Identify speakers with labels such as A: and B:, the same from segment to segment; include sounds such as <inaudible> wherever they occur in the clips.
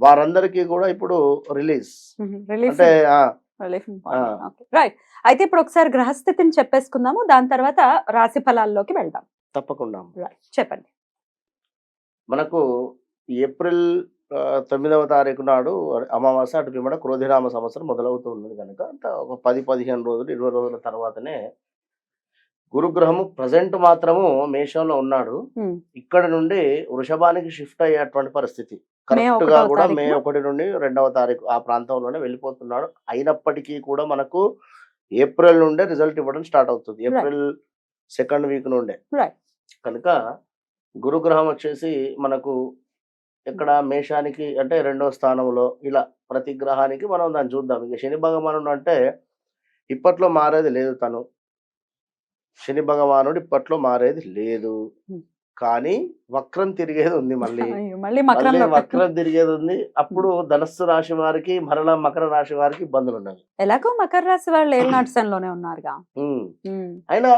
A: వారందరికీ కూడా ఇప్పుడు రిలీజ్. అంటే.
B: రైట్. అయితే ఇప్పుడు ఒకసారి గ్రహస్థితిని చెప్పేసుకుందాము. దాని తర్వాత రాశి ఫలాల్లోకి వెళ్దాం.
A: తప్పకుండా
B: రైట్. చెప్పండి.
A: మనకు ఏప్రిల్ తొమ్మిదవ తారీఖు నాడు అమావాస్య అటు పిమ్మట క్రోధినామ సంవత్సరం మొదలవుతూ ఉన్నది కనుక ఒక పది పదిహేను రోజులు ఇరవై రోజుల తర్వాతనే గురుగ్రహము ప్రజెంట్ మాత్రము మేషంలో ఉన్నాడు. ఇక్కడ నుండి వృషభానికి షిఫ్ట్ అయ్యేటువంటి పరిస్థితి.
B: కరెక్ట్గా
A: కూడా మే? ఒకటి నుండి రెండవ తారీఖు ఆ ప్రాంతంలోనే వెళ్ళిపోతున్నాడు. అయినప్పటికీ కూడా మనకు ఏప్రిల్ నుండే రిజల్ట్ ఇవ్వడం స్టార్ట్ అవుతుంది. ఏప్రిల్ సెకండ్ వీక్ నుండే. కనుక గురుగ్రహం వచ్చేసి మనకు ఇక్కడ మేషానికి అంటే రెండో స్థానంలో ఇలా ప్రతి గ్రహానికి మనం దాన్ని చూద్దాం. ఇక శని భగవానుడు అంటే ఇప్పట్లో మారేది లేదు తను. శని భగవానుడు ఇప్పట్లో మారేది లేదు. కానీ వక్రం తిరిగేది ఉంది మళ్ళీ. <laughs>
B: మళ్ళీ
A: వక్రం తిరిగేది ఉంది. అప్పుడు ధనస్సు రాశి వారికి మరలా మకర రాశి వారికి ఇబ్బందులు ఉన్నవి
B: ఎలాగో మకర రాశి వాళ్ళు ఏళ్ళనాటిసంలోనే <clears throat> ఉన్నారుగా.
A: అయినా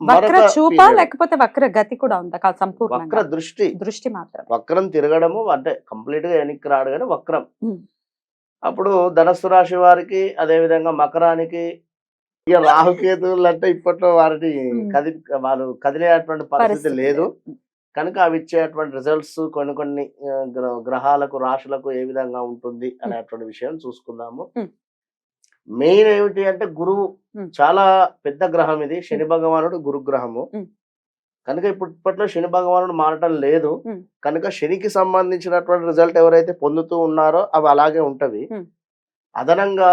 B: వక్ర చూప. లేకపోతే వక్ర గతి కూడా ఉందా? కాదు
A: వక్ర దృష్టి.
B: దృష్టి మాత్రం
A: వక్రం తిరగడము అంటే కంప్లీట్గా వెనక్కి రాడు కానీ వక్రం. అప్పుడు ధనస్సు రాశి వారికి అదే విధంగా మకరానికి ఇక రాహుకేతువులు అంటే ఇప్పట్లో వారిని. కది వారు కదిలేటువంటి పరిస్థితి లేదు. కనుక అవి ఇచ్చేటువంటి రిజల్ట్స్ కొన్ని కొన్ని గ్రహాలకు రాశులకు ఏ విధంగా ఉంటుంది అనేటువంటి విషయం చూసుకుందాము. మెయిన్ ఏమిటి అంటే గురువు. చాలా పెద్ద గ్రహం ఇది శని భగవానుడు గురుగ్రహము. కనుక ఇప్పుడు ఇప్పట్లో శని భగవానుడు మారటం లేదు. కనుక శనికి సంబంధించినటువంటి రిజల్ట్ ఎవరైతే పొందుతూ ఉన్నారో అవి అలాగే ఉంటవి. అదనంగా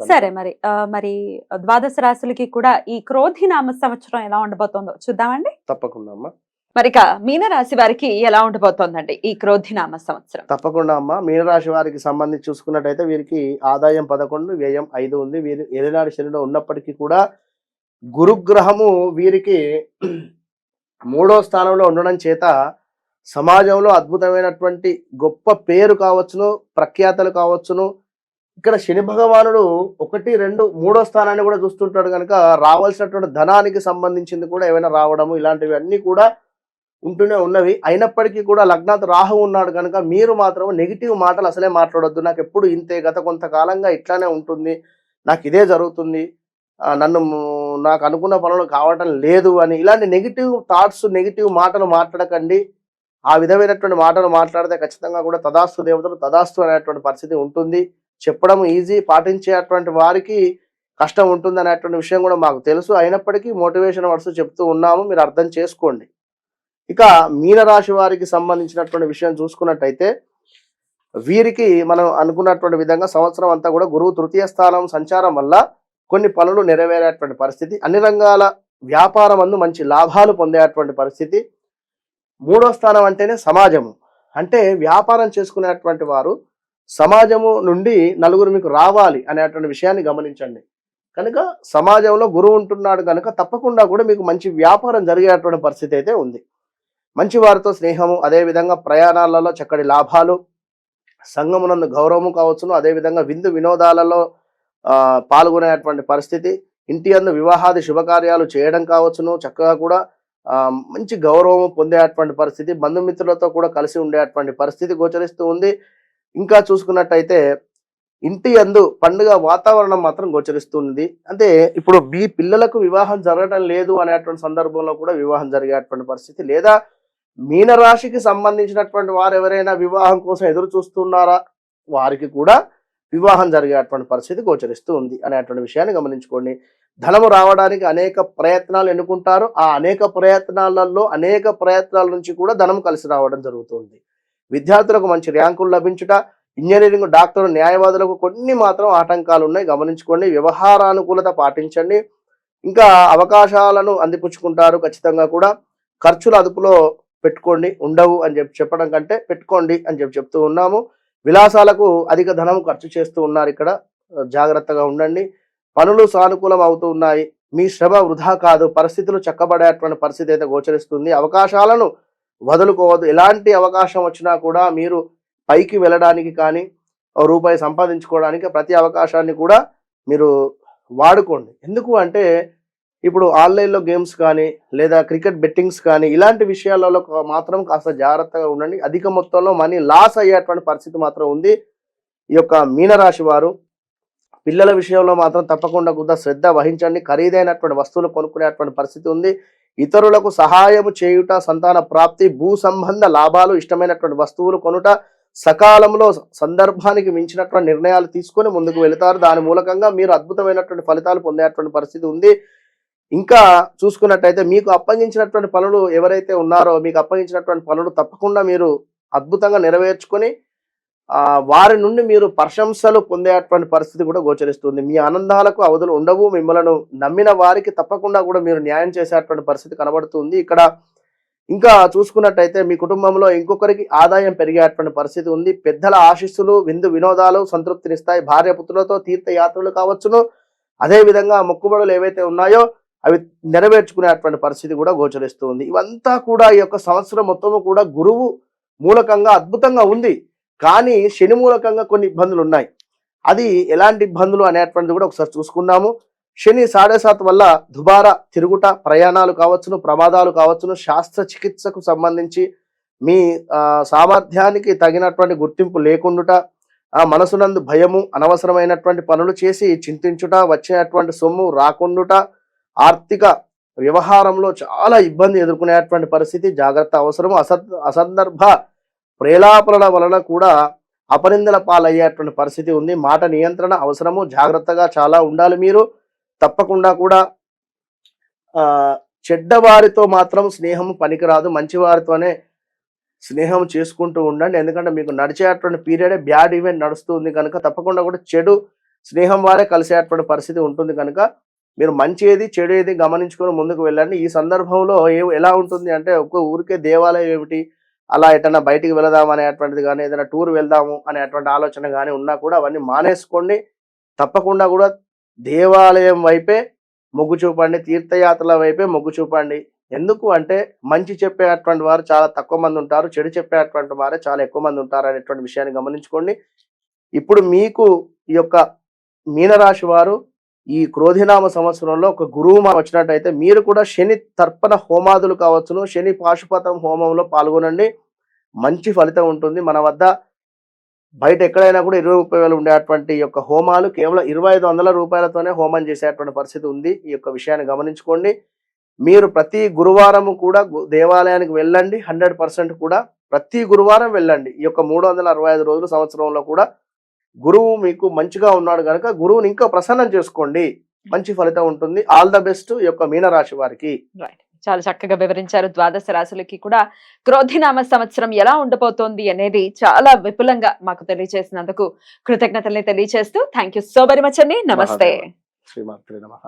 C: సరే మరి మరి ద్వాదశ రాశులకి కూడా ఈ క్రోధి నామ సంవత్సరం ఎలా ఉండబోతోందో చూద్దామండి?
A: తప్పకుండా అమ్మా.
B: మరిక మీనరాశి వారికి ఎలా ఉండబోతోందండి ఈ క్రోధినామ సంవత్సరం?
A: తప్పకుండా అమ్మ. మీనరాశి వారికి సంబంధించి చూసుకున్నట్టయితే వీరికి ఆదాయం పదకొండు వ్యయం ఐదు ఉంది. వీరి ఏలినాడు శనిలో ఉన్నప్పటికీ కూడా గురుగ్రహము వీరికి మూడో స్థానంలో ఉండడం చేత సమాజంలో అద్భుతమైనటువంటి గొప్ప పేరు కావచ్చును ప్రఖ్యాతలు కావచ్చును ఇక్కడ శని భగవానుడు ఒకటి రెండు మూడో స్థానాన్ని కూడా చూస్తుంటాడు కనుక రావాల్సినటువంటి ధనానికి సంబంధించింది కూడా ఏమైనా రావడము ఇలాంటివి అన్నీ కూడా ఉంటూనే ఉన్నవి. అయినప్పటికీ కూడా లగ్నాత్ రాహు ఉన్నాడు కనుక మీరు మాత్రం నెగిటివ్ మాటలు అసలే మాట్లాడొద్దు. నాకు ఎప్పుడు ఇంతే గత కొంతకాలంగా ఇట్లానే ఉంటుంది. నాకు ఇదే జరుగుతుంది. నన్ను నాకు అనుకున్న పనులు కావటం లేదు అని ఇలాంటి నెగిటివ్ థాట్స్ నెగిటివ్ మాటలు మాట్లాడకండి. ఆ విధమైనటువంటి మాటలు మాట్లాడితే ఖచ్చితంగా కూడా తదాస్తు దేవతలు తదాస్తు అనేటువంటి పరిస్థితి ఉంటుంది. చెప్పడం ఈజీ పాటించేటువంటి వారికి కష్టం ఉంటుంది అనేటువంటి విషయం కూడా మాకు తెలుసు. అయినప్పటికీ మోటివేషన్ వర్డ్స్ చెప్తూ ఉన్నాము. మీరు అర్థం చేసుకోండి. ఇక మీనరాశి వారికి సంబంధించినటువంటి విషయం చూసుకున్నట్టయితే వీరికి మనం అనుకున్నటువంటి విధంగా సంవత్సరం అంతా కూడా గురువు తృతీయ స్థానం సంచారం వల్ల కొన్ని పనులు నెరవేరేటువంటి పరిస్థితి. అన్ని రంగాల వ్యాపారం అందు మంచి లాభాలు పొందేటువంటి పరిస్థితి. మూడో స్థానం అంటేనే సమాజము. అంటే వ్యాపారం చేసుకునేటువంటి వారు సమాజము నుండి నలుగురు మీకు రావాలి అనేటువంటి విషయాన్ని గమనించండి. కనుక సమాజంలో గురువు ఉంటున్నాడు కనుక తప్పకుండా కూడా మీకు మంచి వ్యాపారం జరిగేటువంటి పరిస్థితి అయితే ఉంది. మంచి వారితో స్నేహము అదేవిధంగా ప్రయాణాలలో చక్కటి లాభాలు సంఘమునందు గౌరవము కావచ్చును అదేవిధంగా విందు వినోదాలలో పాల్గొనేటువంటి పరిస్థితి ఇంటి అందు వివాహాది శుభకార్యాలు చేయడం కావచ్చును చక్కగా కూడా మంచి గౌరవం పొందేటువంటి పరిస్థితి బంధుమిత్రులతో కూడా కలిసి ఉండేటువంటి పరిస్థితి గోచరిస్తూ ఉంది. ఇంకా చూసుకున్నట్టయితే ఇంటి అందు పండుగ వాతావరణం మాత్రం గోచరిస్తుంది అంటే ఇప్పుడు మీ పిల్లలకు వివాహం జరగడం లేదు అనేటువంటి సందర్భంలో కూడా వివాహం జరిగేటువంటి పరిస్థితి లేదా మీనరాశికి సంబంధించినటువంటి వారు ఎవరైనా వివాహం కోసం ఎదురు చూస్తున్నారా? వారికి కూడా వివాహం జరిగేటువంటి పరిస్థితి గోచరిస్తూ ఉంది అనేటువంటి విషయాన్ని గమనించుకోండి. ధనము రావడానికి అనేక ప్రయత్నాలు ఎన్నుకుంటారు. ఆ అనేక ప్రయత్నాలలో అనేక ప్రయత్నాల నుంచి కూడా ధనం కలిసి రావడం జరుగుతుంది. విద్యార్థులకు మంచి ర్యాంకులు లభించుట ఇంజనీరింగ్ డాక్టర్ న్యాయవాదులకు కొన్ని మాత్రం ఆటంకాలు ఉన్నాయి గమనించుకోండి వ్యవహారానుకూలత పాటించండి. ఇంకా అవకాశాలను అందిపుచ్చుకుంటారు ఖచ్చితంగా కూడా. ఖర్చులు అదుపులో పెట్టుకోండి ఉండవు అని చెప్పి చెప్పడం కంటే పెట్టుకోండి అని చెప్పి చెప్తూ ఉన్నాము. విలాసాలకు అధిక ధనం ఖర్చు చేస్తూ ఉన్నారు ఇక్కడ. జాగ్రత్తగా ఉండండి. పనులు సానుకూలం అవుతూ ఉన్నాయి. మీ శ్రమ వృధా కాదు. పరిస్థితులు చక్కబడేటువంటి పరిస్థితి అయితే గోచరిస్తుంది. అవకాశాలను వదులుకోవద్దు. ఎలాంటి అవకాశం వచ్చినా కూడా మీరు పైకి వెళ్ళడానికి కానీ రూపాయి సంపాదించుకోవడానికి ప్రతి అవకాశాన్ని కూడా మీరు వాడుకోండి. ఎందుకు అంటే ఇప్పుడు ఆన్లైన్లో గేమ్స్ కానీ లేదా క్రికెట్ బెట్టింగ్స్ కానీ ఇలాంటి విషయాలలో మాత్రం కాస్త జాగ్రత్తగా ఉండండి. అధిక మొత్తంలో మనీ లాస్ అయ్యేటువంటి పరిస్థితి మాత్రం ఉంది. ఈ యొక్క మీనరాశి వారు పిల్లల విషయంలో మాత్రం తప్పకుండా కొంత శ్రద్ధ వహించండి. ఖరీదైనటువంటి వస్తువులు కొనుక్కునేటువంటి పరిస్థితి ఉంది. ఇతరులకు సహాయము చేయుట సంతాన ప్రాప్తి భూ సంబంధ లాభాలు ఇష్టమైనటువంటి వస్తువులు కొనుట సకాలంలో సందర్భానికి మించినటువంటి నిర్ణయాలు తీసుకొని ముందుకు వెళతారు. దాని మూలకంగా మీరు అద్భుతమైనటువంటి ఫలితాలు పొందేటువంటి పరిస్థితి ఉంది. ఇంకా చూసుకున్నట్టయితే మీకు అప్పగించినటువంటి పనులు ఎవరైతే ఉన్నారో మీకు అప్పగించినటువంటి పనులు తప్పకుండా మీరు అద్భుతంగా నెరవేర్చుకొని వారి నుండి మీరు ప్రశంసలు పొందేటువంటి పరిస్థితి కూడా గోచరిస్తుంది. మీ ఆనందాలకు అవధులు ఉండవు. మిమ్మలను నమ్మిన వారికి తప్పకుండా కూడా మీరు న్యాయం చేసేటువంటి పరిస్థితి కనబడుతుంది. ఇక్కడ ఇంకా చూసుకున్నట్టయితే మీ కుటుంబంలో ఇంకొకరికి ఆదాయం పెరిగేటువంటి పరిస్థితి ఉంది. పెద్దల ఆశీస్సులు విందు వినోదాలు సంతృప్తినిస్తాయి. భార్య పుత్రులతో తీర్థయాత్రలు కావచ్చును. అదే విధంగా మొక్కుబడులు ఏవైతే ఉన్నాయో అవి నెరవేర్చుకునేటువంటి పరిస్థితి కూడా గోచరిస్తుంది. ఇవంతా కూడా ఈ యొక్క సంవత్సరం మొత్తము కూడా గురువు మూలకంగా అద్భుతంగా ఉంది. కానీ శని మూలకంగా కొన్ని ఇబ్బందులు ఉన్నాయి. అది ఎలాంటి ఇబ్బందులు అనేటువంటిది కూడా ఒకసారి చూసుకున్నాము శని సాడే సాత్ వల్ల దుబారా తిరుగుట ప్రయాణాలు కావచ్చును ప్రమాదాలు కావచ్చును శాస్త్ర చికిత్సకు సంబంధించి మీ సామర్థ్యానికి తగినటువంటి గుర్తింపు లేకుండుట మనసునందు భయము అనవసరమైనటువంటి పనులు చేసి చింతించుట వచ్చేటువంటి సొమ్ము రాకుండుట ఆర్థిక వ్యవహారంలో చాలా ఇబ్బంది ఎదుర్కొనేటువంటి పరిస్థితి జాగ్రత్త అవసరం అసద్ అసందర్భ ప్రేలాపనల వలన కూడా అపనిందల పాలయ్యేటువంటి పరిస్థితి ఉంది. మాట నియంత్రణ అవసరము. జాగ్రత్తగా చాలా ఉండాలి మీరు. తప్పకుండా కూడా చెడ్డవారితో మాత్రం స్నేహం పనికిరాదు. మంచివారితోనే స్నేహం చేసుకుంటూ ఉండండి. ఎందుకంటే మీకు నడిచేటువంటి పీరియడే బ్యాడ్ ఈవెంట్ నడుస్తుంది కనుక తప్పకుండా కూడా చెడు స్నేహం వారే కలిసేటువంటి పరిస్థితి ఉంటుంది కనుక మీరు మంచి ఏది చెడు ఏది గమనించుకొని ముందుకు వెళ్ళండి. ఈ సందర్భంలో ఏ ఎలా ఉంటుంది అంటే ఒక్క ఊరికే దేవాలయం ఏమిటి? అలా ఎటన్నా బయటికి వెళదాం అనేటువంటిది కానీ ఏదైనా టూర్ వెళ్దాము అనేటువంటి ఆలోచన కానీ ఉన్నా కూడా అవన్నీ మానేసుకోండి. తప్పకుండా కూడా దేవాలయం వైపే మొగ్గు చూపండి తీర్థయాత్రల వైపే మొగ్గు చూపండి. ఎందుకు అంటే మంచి చెప్పేటువంటి వారు చాలా తక్కువ మంది ఉంటారు చెడు చెప్పేటువంటి వారే చాలా ఎక్కువ మంది ఉంటారు అనేటువంటి విషయాన్ని గమనించుకోండి. ఇప్పుడు మీకు ఈ యొక్క మీనరాశి వారు ఈ క్రోధినామ సంవత్సరంలో ఒక గురువు మా వచ్చినట్టయితే మీరు కూడా శని తర్పణ హోమాదులు కావచ్చును. శని పాశుపతం హోమంలో పాల్గొనండి. మంచి ఫలితం ఉంటుంది. మన వద్ద బయట ఎక్కడైనా కూడా ఇరవై ముప్పై వేలు ఉండేటువంటి యొక్క హోమాలు కేవలం ఇరవై ఐదు వందల రూపాయలతోనే హోమం చేసేటువంటి పరిస్థితి ఉంది. ఈ యొక్క విషయాన్ని గమనించుకోండి. మీరు ప్రతి గురువారం కూడా దేవాలయానికి వెళ్ళండి. హండ్రెడ్ పర్సెంట్ కూడా ప్రతి గురువారం వెళ్ళండి. ఈ యొక్క మూడు వందల అరవై ఐదు సంవత్సరంలో కూడా గురువు మీకు మంచిగా ఉన్నాడు కనుక గురువుని ఇంకా ప్రసన్నం చేసుకోండి. మంచి ఫలితం ఉంటుంది. ఆల్ ద బెస్ట్ యొక్క మీనరాశి వారికి.
C: రైట్ చాలా చక్కగా వివరించారు. ద్వాదశ రాశులకి కూడా క్రోధినామ సంవత్సరం ఎలా ఉండబోతోంది అనేది చాలా విపులంగా మాకు తెలియజేసినందుకు కృతజ్ఞతల్ని తెలియజేస్తూ థ్యాంక్ సో వెరీ మచ్ అండి. నమస్తే.
A: శ్రీమాత్రి నమః.